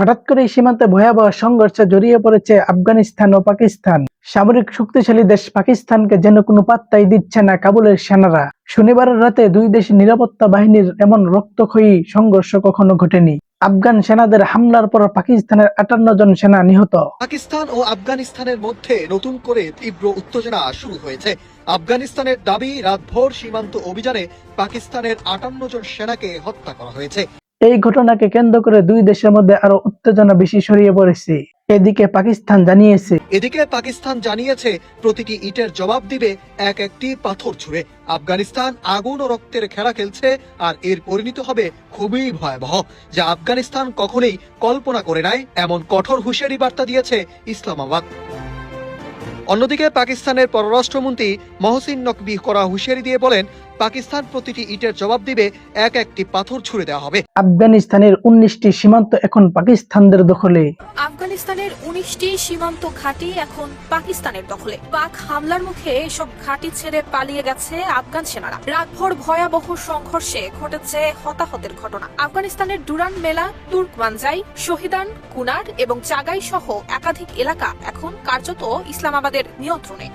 হঠাৎ করে সীমান্তে ভয়াবহ সংঘর্ষে জড়িয়ে পড়েছে আফগানিস্তান ও পাকিস্তান। সামরিক শক্তিশালী দেশ পাকিস্তানকে যেন কোনো পাত্তাই দিচ্ছে না কাবুলের সেনারা। শনিবারের রাতে দুই দেশের নিরাপত্তা বাহিনীর এমন রক্তক্ষয়ী সংঘর্ষ কখনো ঘটেনি। আফগান সেনাদের হামলার পর পাকিস্তানের আটান্ন জন সেনা নিহত। পাকিস্তান ও আফগানিস্তানের মধ্যে নতুন করে তীব্র উত্তেজনা শুরু হয়েছে। আফগানিস্তানের দাবি, রাতভর সীমান্ত অভিযানে পাকিস্তানের আটান্ন জন সেনাকে হত্যা করা হয়েছে। এই ঘটনাকে কেন্দ্র করে দুই দেশের মধ্যে আরও উত্তেজনা বেশি ছড়িয়ে পড়েছে। এদিকে পাকিস্তান জানিয়েছে, এদিকে পাকিস্তান জানিয়েছে, প্রতিটি ইটের জবাব দিবে এক একটি পাথর ছুঁড়ে। আফগানিস্তান আগুন ও রক্তের খেলা খেলছে আর এর পরিণত হবে খুবই ভয়াবহ। যা আফগানিস্তান কখনোই কল্পনা করে নাই, এমন কঠোর হুঁশিয়ারি বার্তা দিয়েছে ইসলামাবাদ। অন্যদিকে পাকিস্তানের পররাষ্ট্রমন্ত্রী মহসিন নকবি করা হুঁশিয়ারি দিয়ে বলেন পাকিস্তান প্রতিটি ইটের জবাব দিবে এক একটি পাথর ছুড়ে দেওয়া হবে। আফগানিস্তানের উনিশটি সীমান্ত এখন পাকিস্তানদের দখলে। আফগানিস্তানের উনিশটি সীমান্ত ঘাঁটি এখন পাকিস্তানের দখলে। পাক হামলার মুখে এসব ঘাঁটি ছেড়ে পালিয়ে গেছে আফগান সেনারা। রাতভর ভয়াবহ সংঘর্ষে ঘটেছে হতাহতের ঘটনা। আফগানিস্তানের ডুরান মেলা, তুর্কমানজাই, শহীদান, কুনার এবং চাগাই সহ একাধিক এলাকা এখন কার্যত ইসলামাবাদের নিয়ন্ত্রণে।